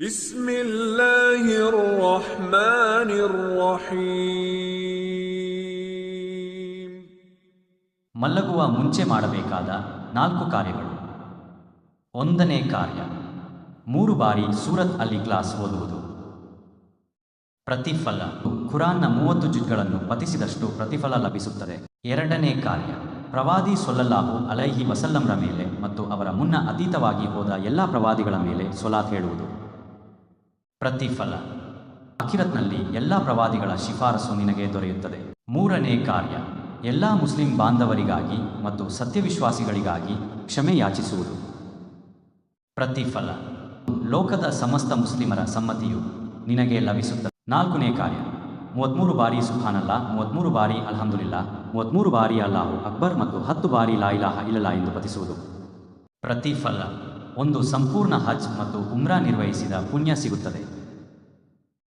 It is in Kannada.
بسم الله الرحمن الرحيم ಮಲಗುವ ಮುಂಚೆ ಮಾಡಬೇಕಾದ ನಾಲ್ಕು ಕಾರ್ಯಗಳು ಒಂದನೇ ಕಾರ್ಯ ಮೂರು ಬಾರಿ ಸೂರತ್ ಅಲಿ ಕ್ಲಾಸ್ ಓದುವುದು ಪ್ರತಿಫಲ ಖುರಾನ್ನ ಮೂವತ್ತು ಜುಜ್ಗಳನ್ನು ಪತಿಸಿದಷ್ಟು ಪ್ರತಿಫಲ ಲಭಿಸುತ್ತದೆ ಎರಡನೇ ಕಾರ್ಯ ಪ್ರವಾದಿ ಸೊಲ್ಲಲ್ಲಾಹು ಅಲೈಹಿ ವಸಲ್ಲಂರ ಮೇಲೆ ಮತ್ತು ಅವರ ಮುನ್ನ ಅತೀತವಾಗಿ ಹೋದ ಎಲ್ಲ ಪ್ರವಾದಿಗಳ ಮೇಲೆ ಸೊಲಾತ್ ಹೇಳುವುದು ಪ್ರತಿಫಲ. ಅಖಿರತ್ನಲ್ಲಿ ಎಲ್ಲ ಪ್ರವಾದಿಗಳ ಶಿಫಾರಸು ನಿನಗೆ ದೊರೆಯುತ್ತದೆ. ಮೂರನೇ ಕಾರ್ಯ. ಎಲ್ಲ ಮುಸ್ಲಿಂ ಬಾಂಧವರಿಗಾಗಿ ಮತ್ತು ಸತ್ಯವಿಶ್ವಾಸಿಗಳಿಗಾಗಿ ಕ್ಷಮೆ ಯಾಚಿಸುವುದು ಪ್ರತಿಫಲ. ಲೋಕದ ಸಮಸ್ತ ಮುಸ್ಲಿಮರ ಸಮ್ಮತಿಯು ನಿನಗೆ ಲಭಿಸುತ್ತದೆ ನಾಲ್ಕನೇ ಕಾರ್ಯ. ಮೂವತ್ತ್ಮೂರು ಬಾರಿ ಸುಖಾನಲ್ಲ ಮೂವತ್ತ್ಮೂರು ಬಾರಿ ಅಲ್ಹಮ್ದುಲಿಲ್ಲ ಮೂವತ್ತ್ಮೂರು ಬಾರಿ ಅಲ್ಲಾಹು ಅಕ್ಬರ್ ಮತ್ತು ಹತ್ತು ಬಾರಿ ಲಾಯಿಲಾಹ ಇಲ್ಲಲ್ಲ ಎಂದು ಪತಿಸುವುದು ಪ್ರತಿಫಲ. ಒಂದು ಸಂಪೂರ್ಣ ಹಜ್ ಮತ್ತು ಉಮ್ರಾ ನಿರ್ವಹಿಸಿದ ಪುಣ್ಯ ಸಿಗುತ್ತದೆ.